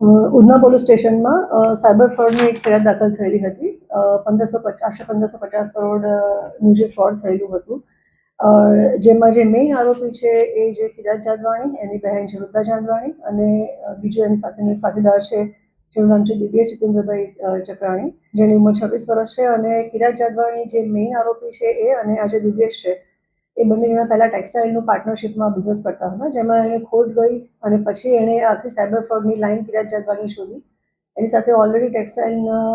Udhna police સ્ટેશનમાં cyber ફ્રોડની એક ફરિયાદ દાખલ થયેલી હતી. પંદરસો પચાસ આશરે પંદરસો પચાસ કરોડનું જે ફ્રોડ થયેલું હતું. જેમાં જે મેઇન આરોપી છે એ જે કિરાત જાદવાણી, એની બહેન વૃદ્ધા જાદવાણી અને બીજો એની સાથેનો એક સાથીદાર છે જેનું નામ છે દિવ્યેશ જીતેન્દ્રભાઈ ચકરાણી, જેની ઉંમર છવ્વીસ વર્ષ છે અને કિરાત જાદવાણી જે મેઇન આરોપી છે એ અને આજે દિવ્યેશ છે એ બંને જણા પહેલાં ટેક્સટાઇલનું પાર્ટનરશિપમાં બિઝનેસ કરતા હતા, જેમાં એને ખોટ ગઈ અને પછી એણે આખી સાયબર ફ્રોડની લાઈન કિરાત જાદવાની શોધી. એની સાથે ઓલરેડી ટેક્સટાઇલના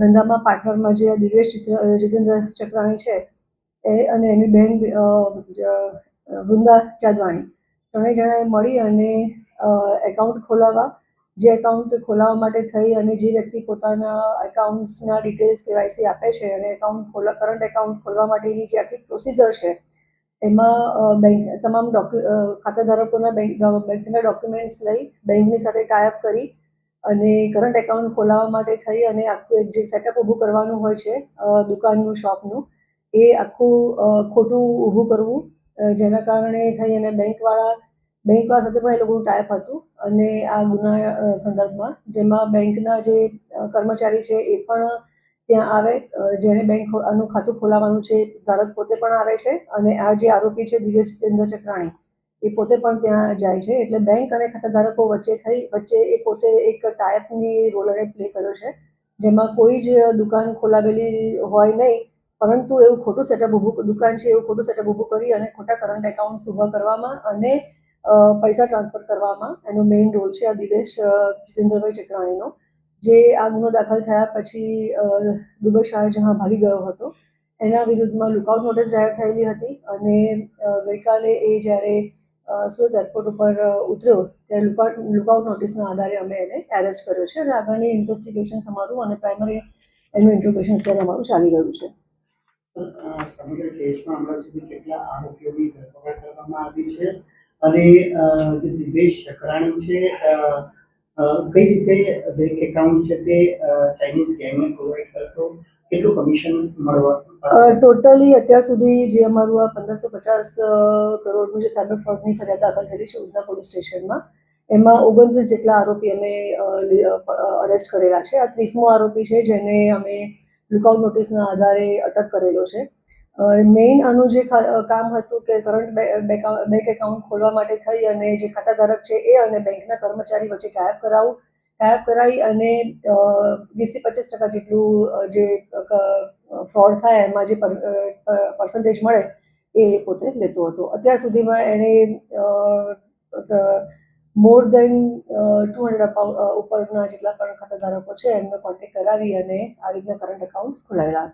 ધંધામાં પાર્ટનરમાં જે દિવ્યેશ જીતેન્દ્ર ચક્રાણી છે, એ અને એની બહેન વૃંદા જાદવાણી ત્રણેય જણાએ મળી અને એકાઉન્ટ ખોલાવવા જે એકાઉન્ટ ખોલાવવા માટે થઈ અને જે વ્યક્તિ પોતાના એકાઉન્ટ્સના ડિટેલ્સ કેવાયસી આપે છે અને એકાઉન્ટ ખોલા કરંટ એકાઉન્ટ ખોલવા માટેની જે આખી પ્રોસિજર છે, એમાં બેંક તમામ ડોક્યુ ખાતાધારકોના બેંક બેંકના ડોક્યુમેન્ટ્સ લઈ બેંકની સાથે ટાઈઅપ કરી અને કરંટ એકાઉન્ટ ખોલાવવા માટે થઈ અને આખું એક જે સેટઅપ ઊભું કરવાનું હોય છે દુકાનનું શોપનું એ આખું ખોટું ઊભું કરવું જેના કારણે થઈ અને બેંકવાળા બેંકવાળા સાથે પણ એ લોકોનું ટાઈપ હતું અને આ ગુના સંદર્ભમાં જેમાં બેંકના જે કર્મચારી છે એ પણ ત્યાં આવે જેણે બેંક આનું ખાતું ખોલાવવાનું છે, ધારક પોતે પણ આવે છે અને આ જે આરોપી છે દિવ્ય જીતેન્દ્ર ચક્રાણી, એ પોતે પણ ત્યાં જાય છે. એટલે બેંક અને ખાતાધારકો વચ્ચે થઈ, વચ્ચે એ પોતે એક ટાઈપની રોલ એણે પ્લે કર્યો છે, જેમાં કોઈ જ દુકાન ખોલાવેલી હોય નહીં, પરંતુ એવું ખોટું સેટઅપ ઊભું, દુકાન છે એવું ખોટું સેટઅપ ઊભું કરી અને ખોટા કરંટ એકાઉન્ટ ઊભા કરવામાં અને પૈસા ટ્રાન્સફર કરવામાં એનો મેઇન રોલ છે આ દિવેશ જીતેન્દ્રભાઈ ચક્રાણીનો, જે આ ગુનો દાખલ થયા પછી દુબઈ શાહજહાં ભાગી ગયો હતો, એના વિરુદ્ધમાં લુકઆઉટ નોટિસ જાહેર થયેલી હતી અને ગઈકાલે એ જ્યારે સુરત એરપોર્ટ ઉપર ઉતર્યો, ત્યારે લુકઆઉટ લુકઆઉટ નોટિસના આધારે અમે એને એરેસ્ટ કર્યો છે અને આગળની ઇન્વેસ્ટિગેશન અમારું અને પ્રાઇમરી એનું ઇન્ટ્રોગેશન અત્યારે અમારું ચાલી રહ્યું છે. સમગ્ર કેસમાં હમણાં સુધી કેટલા આરોપીઓની ધરપકડ કરવામાં આવી છે? અને જે દિવેશ ચક્રાણી છે કઈ રીતે જે એકાઉન્ટ છે તે ચાઇનીઝ ગેંગને પ્રોવાઈડ કરતો? કેટલું કમિશન મળવા ટોટલી અત્યાર સુધી જે અમારું આ પંદરસો પચાસ કરોડનું જે સાયબર ફ્રોડની ફરિયાદ દાખલ થયેલી છે ઉધના પોલીસ સ્ટેશનમાં એમાં ઓગણત્રીસ જેટલા આરોપી અમે અરેસ્ટ કરેલા છે. આ ત્રીસમો આરોપી છે જેને અમે લુકઆઉટ નોટિસના આધારે અટક કરેલો છે. મેઇન આનું જે કામ હતું કે કરંટ બેંક એકાઉન્ટ ખોલવા માટે થઈ અને જે ખાતાધારક છે એ અને બેંકના કર્મચારી વચ્ચે ટાયપ કરાવવું ટાયપ કરાવી અને વીસથી પચીસ ટકા જેટલું જે ફ્રોડ થાય એમાં જે પર્સન્ટેજ મળે એ પોતે લેતો હતો. અત્યાર સુધીમાં એણે મોર દેન ટુ હંડ્રેડ ઉપરના જેટલા પણ ખાતાધારકો છે એમનો કોન્ટેક્ટ કરાવી અને આ રીતના કરંટ એકાઉન્ટ્સ ખોલાવેલા હતા.